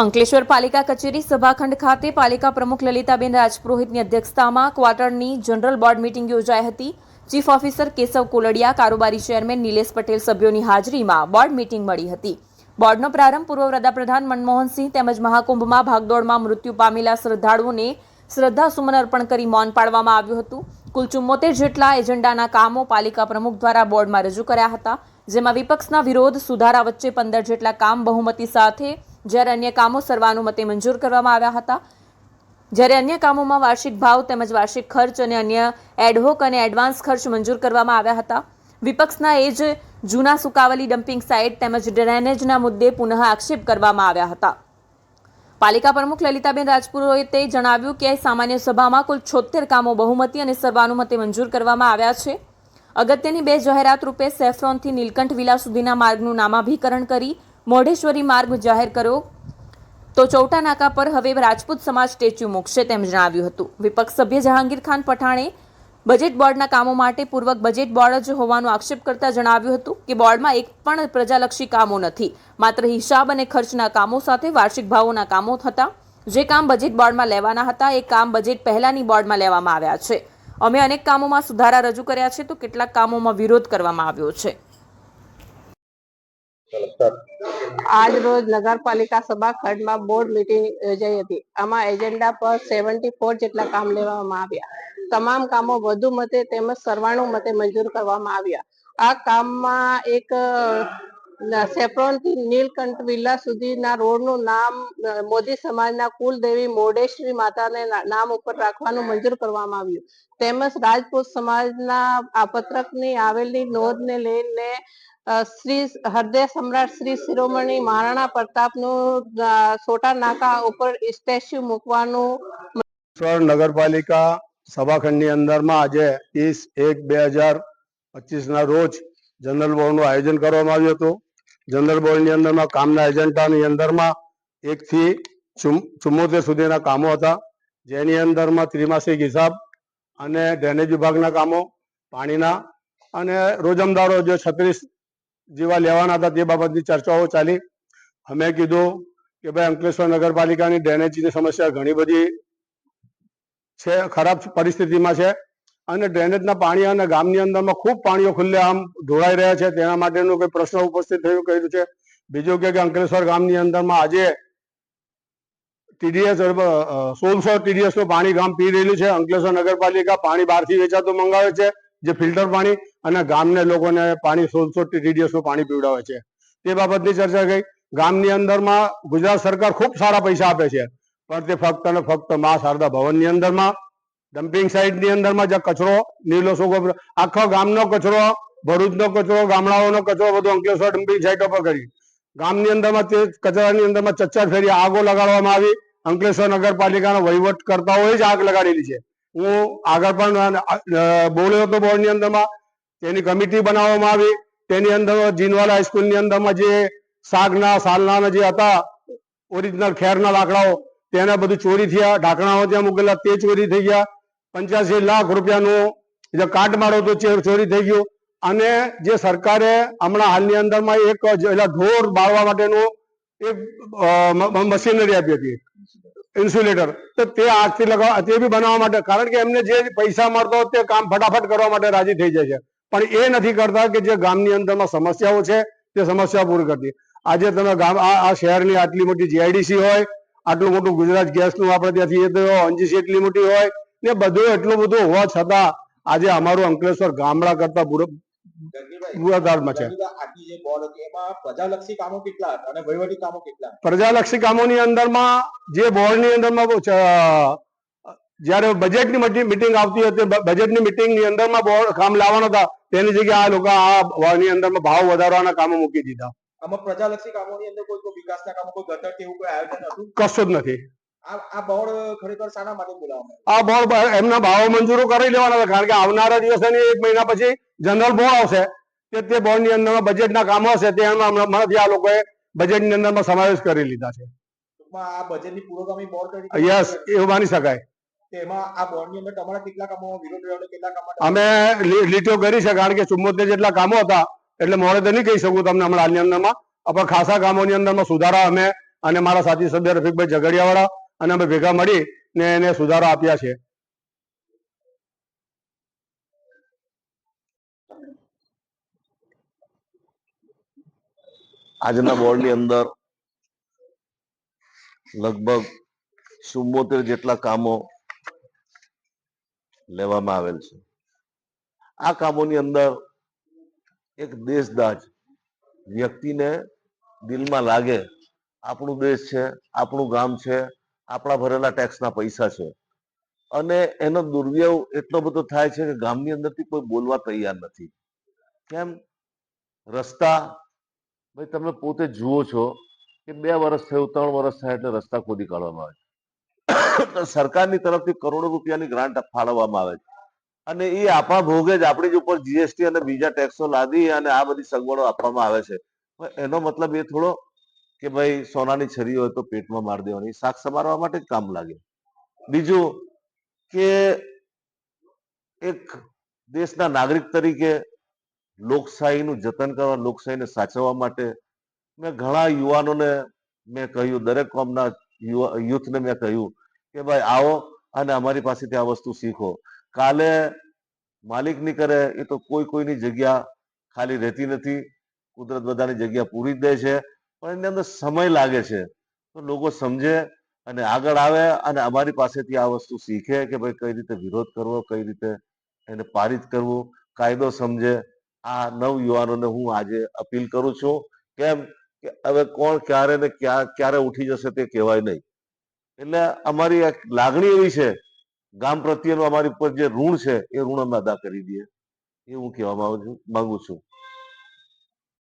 અંકલેશ્વર પાલિકા કચેરી સભાખંડ ખાતે પાલિકા પ્રમુખ લલિતાબેન રાજપુરોહિતની અધ્યક્ષતામાં ક્વાર્ટરની જનરલ બોર્ડ મીટિંગ યોજાઈ હતી. ચીફ ઓફિસર કેશવ કોલડિયા, કારોબારી ચેરમેન નિલેશ પટેલ સભ્યોની હાજરીમાં બોર્ડ મીટિંગ મળી હતી. બોર્ડનો પ્રારંભ પૂર્વ વડાપ્રધાન મનમોહનસિંહ તેમજ મહાકુંભમાં ભાગદોડમાં મૃત્યુ પામેલા શ્રદ્ધાળુઓને શ્રદ્ધાસુમન અર્પણ કરી મૌન પાડવામાં આવ્યું હતું. કુલ ચુમ્મોતેર જેટલા એજન્ડાના કામો પાલિકા પ્રમુખ દ્વારા બોર્ડમાં રજૂ કર્યા હતા, જેમાં વિપક્ષના વિરોધ સુધારા વચ્ચે પંદર જેટલા કામ બહુમતી સાથે જ્યારે અન્ય કામો સર્વાનુમતે મંજૂર કરવામાં આવ્યા હતા. જ્યારે અન્ય કામોમાં વાર્ષિક ભાવ તેમજ વાર્ષિક ખર્ચ અને અન્ય એડહોક અને એડવાન્સ ખર્ચ મંજૂર કરવામાં આવ્યા હતા. વિપક્ષના એ જ જૂના સુકાવલી ડમ્પિંગ સાઇટ તેમજ ડ્રેનેજના મુદ્દે પુનઃ આક્ષેપ કરવામાં આવ્યા હતા. પાલિકા પ્રમુખ લલિતાબેન રાજપુરોહિતે જણાવ્યું કે સામાન્ય સભામાં કુલ છોતેર કામો બહુમતી અને સર્વાનુમતે મંજૂર કરવામાં આવ્યા છે. અગત્યની બે જાહેરાત રૂપે સેફ્રોનથી નીલકંઠ વિલા સુધીના માર્ગનું નામાભીકરણ કરી મોઢેશ્વરી માર્ગ જાહેર કર્યો તો ચૌટા નાકા પર હવે રાજપૂત સમાજ સ્ટેચ્યુ મૂકશે તેમ જણાવ્યું હતું. વિપક્ષ સભ્ય જહાંગીર ખાન પઠાણે બજેટ બોર્ડના કામો માટે પૂર્વક બજેટ બોર્ડ જ હોવાનો આક્ષેપ કરતા જણાવ્યું હતું કે બોર્ડમાં એક પણ પ્રજાલક્ષી કામો નથી. માત્ર હિસાબ અને ખર્ચના કામો સાથે વાર્ષિક ભાવોના કામો હતા. જે કામ બજેટ બોર્ડમાં લેવાના હતા, એ કામ બજેટ પહેલાની બોર્ડમાં લેવામાં આવ્યા છે. અમે અનેક કામોમાં સુધારા રજૂ કર્યા છે તો કેટલાક કામોમાં વિરોધ કરવામાં આવ્યો છે. આજ રોજ નગરપાલિકા સભાખંડમાં બોર્ડ મીટિંગ યોજાઈ હતી. આમાં એજન્ડા પર સેવન્ટી ફોર જેટલા કામ લેવામાં આવ્યા. તમામ કામો વધુ મતે તેમજ સરવાણુ મતે મંજૂર કરવામાં આવ્યા. આ કામમાં એક સેફ્રોનથી નીલકંઠ વિલા સુધીના રોડનું નામ મોદી સમાજના કુલદેવી મોડેશ્વરી માતાને ના- નામ ઉપર રાખવાનું મંજૂર કરવામાં આવ્યું. તેમજ રાજપૂત સમાજના આ પત્રકની આવેલી નોંધને લઈને શ્રી હૃદય સમ્રાટ શ્રી શિરોમણી મહારાણા પ્રતાપનું સોટા નાકા ઉપર સ્ટેચ્યુ મૂકવાનું. નગરપાલિકા સભાખંડની અંદરમાં આજે ત્રીસ એક બે હજાર પચીસના રોજ જનરલ બોર્ડનું આયોજન કરવામાં આવ્યું હતું. જનરલ બોર્ડની અંદરમાં કામના એજન્ડાની અંદરમાં એકથી ચુમ- ચુમ્મોતેર સુધીના કામો હતા. જેની અંદરમાં ત્રિમાસિક હિસાબ અને ડ્રેનેજ વિભાગના કામો, પાણીના અને રોજમદારો જે છત્રીસ જેવા લેવાના હતા તે બાબતની ચર્ચાઓ ચાલી. અમે કીધું કે ભાઈ અંકલેશ્વર નગરપાલિકાની ડ્રેનેજની સમસ્યા ઘણી બધી છે, ખરાબ પરિસ્થિતિમાં છે અને ડ્રેનેજના પાણી અને ગામની અંદરમાં ખૂબ પાણીઓ ખુલ્લે આમ ઢોળાઈ રહ્યા છે. તેના માટેનો કોઈ પ્રશ્ન ઉપસ્થિત થયું, કર્યું છે? બીજું કે અંકલેશ્વર ગામની અંદરમાં આજે ટીડીએસ સોળસો ટીડીએસનું પાણી ગામ પી રહેલું છે. અંકલેશ્વર નગરપાલિકા પાણી બહારથી વેચાતું મંગાવે છે. જે ફિલ્ટર પાણી અને ગામને લોકોને પાણી સોળસો ટીડીએસનું પાણી પીવડાવે છે. તે બાબતની ચર્ચા ગઈ. ગામની અંદરમાં ગુજરાત સરકાર ખૂબ સારા પૈસા આપે છે. પણ તે ફક્ત અને ફક્ત મા શારદા ભવનની અંદરમાં ડમ્પિંગ સાઇટની અંદરમાં જે કચરો નીલો સોગો આખો ગામનો કચરો, ભરૂચનો કચરો, ગામડાઓનો કચરો, બધો અંકલેશ્વર ડમ્પિંગ સાઇટ ઉપર કરી. ગામની અંદરમાં તે કચરાની અંદરમાં ચચ્ચર ફેરી, આગો લગાડવામાં આવી. અંકલેશ્વર નગરપાલિકાના વહીવટ કરતાઓએ જ આગ લગાડેલી છે. હું આગળ પણ બોલ્યો હતો બોર્ડની અંદરમાં, તેની કમિટી બનાવવામાં આવી. તેની અંદર જીનવાલા હાઈસ્કૂલની અંદરમાં જે શાકના સાલના જે હતા, ઓરિજિનલ ખેરના લાકડાઓ, તેના બધું ચોરી થયા. ઢાંકણાઓ ત્યાં મૂકેલા, તે ચોરી થઈ ગયા. પંચ્યાસી લાખ રૂપિયાનું જે કાટમાળો હતો ચોરી થઈ ગયું. અને જે સરકારે હમણાં હાલની અંદરમાં એક ઢોર બાળવા માટેનું એક મશીનરી આપી હતી. ઇન્સ્યુલેટર તો તે આજથી લગાવ, તે બી બનાવવા માટે, કારણ કે એમને જે પૈસા મળતો તે કામ ફટાફટ કરવા માટે રાજી થઈ જાય છે. પણ એ નથી કરતા કે જે ગામની અંદરમાં સમસ્યાઓ છે, તે સમસ્યા પૂરી કરતી. આજે તમે ગામ, આ શહેરની આટલી મોટી જીઆઈડીસી હોય, આટલું મોટું ગુજરાત ગેસનું આપણે ત્યાંથી અંજીસી એટલી મોટી હોય, ને બધું એટલું બધું હોવા છતાં આજે અમારું અંકલેશ્વર ગામડા કરતા બુરાદારમાં છે. પ્રજાલક્ષી કામો કેટલા હતા અને વહીવટી કામો કેટલા પ્રજાલક્ષી કામોની અંદરમાં જે બોર્ડની અંદરમાં જ્યારે બજેટની મિટિંગ આવતી હતી બજેટની મિટિંગની અંદરમાં બોર્ડ કામ લાવવાના હતા તેની જગ્યાએ આ લોકો આ બોર્ડની અંદરમાં ભાવ વધારવાના કામો મૂકી દીધા. આમાં પ્રજાલક્ષી કામોની અંદર કોઈ કોઈ વિકાસના કામો કોઈ ગટર કે એવું કોઈ આયોજન હતું? કશું જ નથી. આ બોર્ડ ખરેખર શાના માટે બોલાવવામાં આ બોર્ડ બ- એમના ભાવો મંજૂરો કરી લેવાના કારણ કે આવનારા દિવસે એક મહિના પછી જનરલ બોર્ડ આવશે. તે તે બોર્ડની અંદરમાં બજેટના કામો હશે તે હમણાંથી આ લોકોએ બજેટની અંદરમાં સમાવેશ કરી લીધા છે. આ બજેટની પુરોગામી બોર્ડ યસ એવું માની શકાય. તેમાં આ બોર્ડની અંદર તમારા કેટલા કામો વિરોધ રહ્યો કેટલા કામો અમે લી- લીટીઓ કરી છે કારણ કે ચુમ્મોતેર જેટલા કામો હતા એટલે મોડે તો નહીં કહી શકું તમને હમણાં હાલની અંદરમાં. પણ ખાસા કામોની અંદરમાં સુધારા અમે અને મારા સાથી સભ્ય રફીકભાઈ ઝઘડિયાવાળા અને અમે ભેગા મળી ને એને સુધારો આપ્યા છે. આજના બોર્ડની અંદર લગભગ ચુમ્મોતેર જેટલા કામો લેવામાં આવેલ છે. આ કામોની અંદર એક દેશદાજ વ્યક્તિને દિલમાં લાગે, આપણું દેશ છે, આપણું ગામ છે આપણા ભરેલા ટેક્સના પૈસા છે. અને એનો દુર્વ્યવ એટલો બધો થાય છે કે ગામની અંદરથી કોઈ બોલવા તૈયાર નથી. કેમ? રસ્તા, ભાઈ તમે પોતે જુઓ છો કે બે વર્ષ થયું, ત્રણ વર્ષ થાય એટલે રસ્તા ખોદી કાઢવામાં આવે તો સરકારની તરફથી કરોડો રૂપિયાની ગ્રાન્ટ ફાળવવામાં આવે છે. અને એ આપણા ભોગે જ આપણી જ ઉપર જીએસટી અને બીજા ટેક્સો લાદી અને આ બધી સગવડો આપવામાં આવે છે. એનો મતલબ એ થોડો કે ભાઈ સોનાની છરી હોય તો પેટમાં માર દેવાની, શાક સમારવા માટે જ કામ લાગે. બીજું કે એક દેશના નાગરિક તરીકે લોકશાહીનું જતન કરવા, લોકશાહીને સાચવવા માટે મેં ઘણા યુવાનોને મેં કહ્યું, દરેક કોમના યુથને મેં કહ્યું કે ભાઈ આવો અને અમારી પાસેથી આ વસ્તુ શીખો. કાલે માલિકની કરે એ તો કોઈ કોઈની જગ્યા ખાલી રહેતી નથી, કુદરત બધાની જગ્યા પૂરી જ દે છે. પણ એની અંદર સમય લાગે છે. તો લોકો સમજે અને આગળ આવે અને અમારી પાસેથી આ વસ્તુ શીખે કે ભાઈ કઈ રીતે વિરોધ કરવો, કઈ રીતે એને પારિત કરવું, કાયદો સમજે. આ નવ યુવાનોને હું આજે અપીલ કરું છું કેમ કે હવે કોણ ક્યારે ને ક્યાં, ક્યારે ઉઠી જશે તે કહેવાય નહીં. એટલે અમારી એક લાગણી એવી છે, ગામ પ્રત્યેનું અમારી ઉપર જે ઋણ છે એ ઋણ અમે અદા કરી દઈએ. એ હું કહેવા માંગુ છું માંગુ છું.